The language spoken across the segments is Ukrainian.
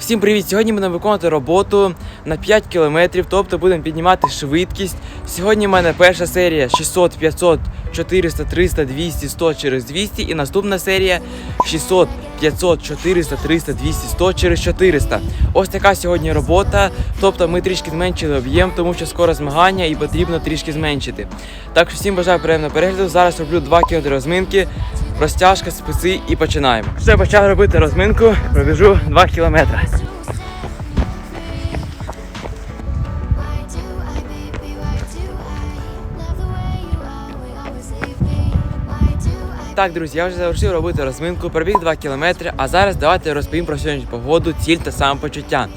Всім привіт! Сьогодні будемо виконувати роботу на 5 кілометрів, тобто будемо піднімати швидкість. Сьогодні в мене перша серія 600, 500, 400, 300, 200, 100 через 200 і наступна серія 600, 500, 400, 300, 200, 100 через 400. Ось така сьогодні робота. Тобто ми трішки зменшили об'єм, тому що скоро змагання і потрібно трішки зменшити. Так що всім бажаю приємного перегляду. Зараз роблю 2 км розминки, розтяжка, списи і починаємо. Все, почав робити розминку, пробіжу 2 кілометри. Так, друзі, я вже завершив робити розминку, пробіг 2 кілометри, а зараз давайте розповім про сьогоднішню погоду, ціль та самопочуття.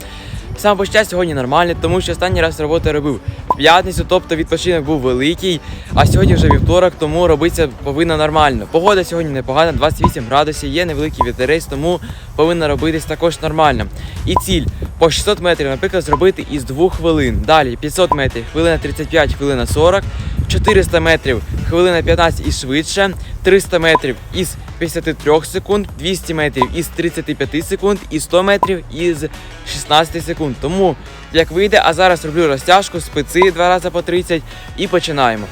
Самопочуття сьогодні нормальне, тому що останній раз роботу робив п'ятницю, тобто відпочинок був великий, а сьогодні вже вівторок, тому робитися повинно нормально. Погода сьогодні непогана, 28 градусів, є невеликий вітерець, тому повинна робитись також нормально. І ціль по 600 метрів, наприклад, зробити із 2 хвилин. Далі 500 метрів, хвилина 35, хвилина 40, 400 метрів, хвилина 15 і швидше, 300 метрів із 53 секунд, 200 метрів із 35 секунд і 100 метрів із 16 секунд. Тому як вийде, а зараз роблю розтяжку, специ два рази по 30 і починаємо.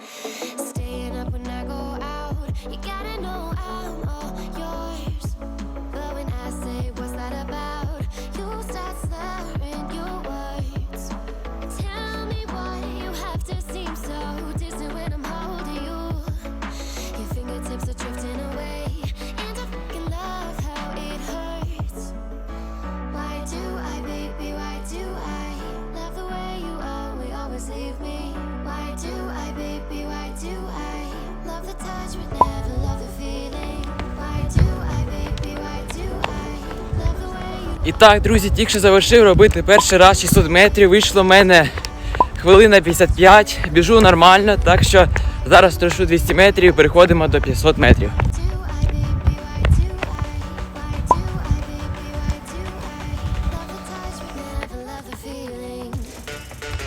Yeah. І так, друзі, тільки що завершив робити перший раз 600 метрів. Вийшло в мене хвилина 55, біжу нормально, так що зараз трошу 200 метрів і переходимо до 500 метрів.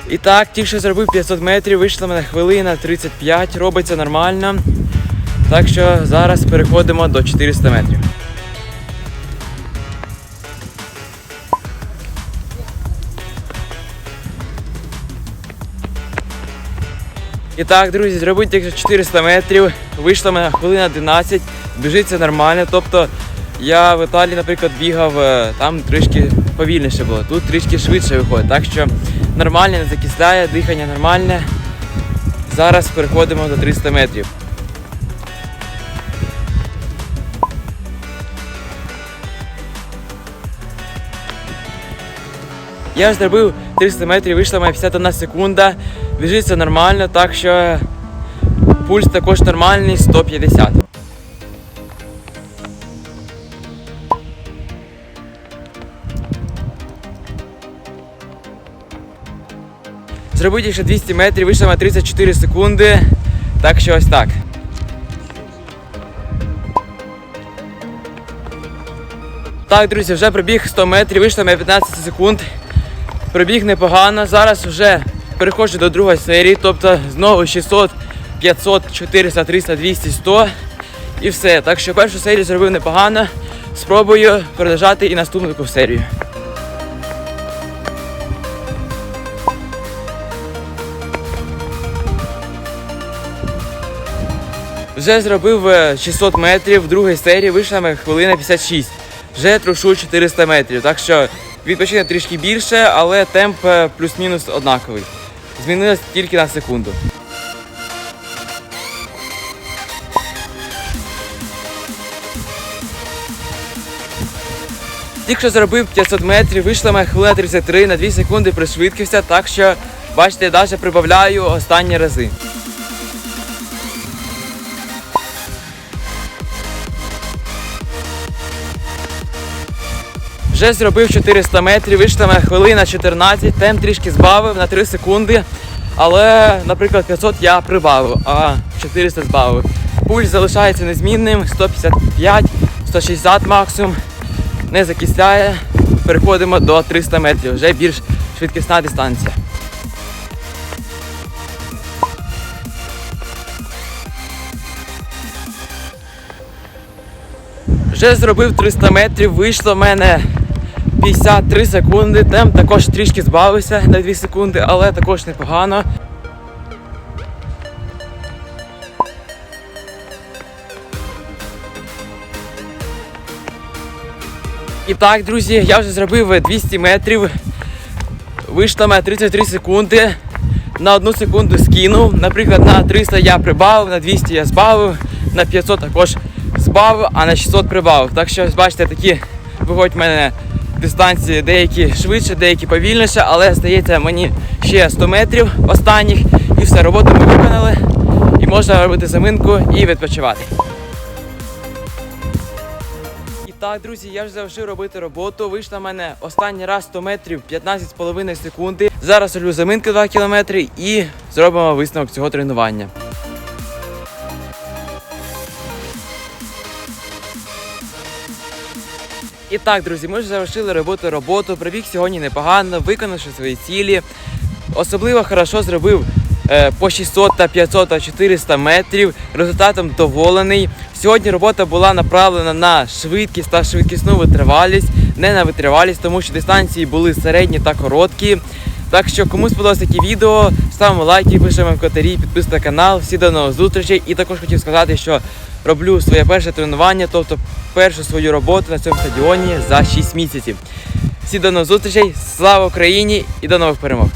І так, тільки що зробив 500 метрів, вийшла в мене хвилина 35, робиться нормально. Так що зараз переходимо до 400 метрів. І так, друзі, зробіть тільки 400 метрів, вийшла мене хвилина 11, біжиться нормально. Тобто я в Італії, наприклад, бігав, е, там трішки повільніше було, тут трішки швидше виходить. Так що нормально, не закисляє, дихання нормальне. Зараз переходимо до 300 метрів. Я ж зробив 300 метрів, вийшла моя 51 секунда. Біжиться нормально, так що пульс також нормальний 150. Зробити ще 200 метрів, вийшла на 34 секунди. Так що ось так. Так, друзі, вже пробіг 100 метрів, вийшло на 15 секунд. Пробіг непогано. Зараз вже переходжу до другої серії, тобто знову 600, 500, 400, 300, 200, 100 і все. Так що першу серію зробив непогано. Спробую продовжати і наступну таку серію. Вже зробив е, 600 метрів, в другій серії вийшла хвилина 56. Вже трушу 400 метрів. Так що відпочинок трішки більше, але темп е, плюс-мінус однаковий. Змінилось тільки на секунду. Тільки що зробив 500 метрів, вийшла моя хвилина 33, на 2 секунди пришвидкився, так що, бачите, я навіть прибавляю останні рази. Вже зробив 400 метрів, вийшла моя хвилина 14, темп трішки збавив на 3 секунди. Але, наприклад, 500 я прибавив, а 400 збавив. Пульс залишається незмінним, 155, 160 максимум. Не закисляє. Переходимо до 300 метрів, вже більш швидкісна дистанція. Вже зробив 300 метрів, вийшло в мене 53 секунди. Темп також трішки збавився на 2 секунди, але також непогано. І так, друзі, я вже зробив 200 метрів. Вийшло мене 33 секунди. На одну секунду скинув. Наприклад, на 300 я прибавив, на 200 я збавив, на 500 також збавив, а на 600 прибавив. Так що, бачите, такі виходять в мене дистанції деякі швидше, деякі повільніше, але здається мені ще 100 метрів останніх і все, роботу ми виконали. І можна робити заминку і відпочивати. І так, друзі, я вже завершив робити роботу. Вийшла в мене останній раз 100 метрів 15,5 секунди. Зараз роблю заминки 2 кілометри і зробимо висновок цього тренування. І так, друзі, ми вже завершили роботу роботу. Прибіг сьогодні непогано, виконавши свої цілі. Особливо хорошо зробив е, по 600 та 500 та 400 метрів. Результатом доволений. Сьогодні робота була направлена на швидкість та швидкісну витривалість, не на витривалість, тому що дистанції були середні та короткі. Так що, кому сподобалось таке відео, ставимо лайки, пишемо в коментарі, підписуйтесь на канал. Всі до нових зустрічей. І також хотів сказати, що роблю своє перше тренування, тобто першу свою роботу на цьому стадіоні за 6 місяців. Всі до нових зустрічей, слава Україні і до нових перемог!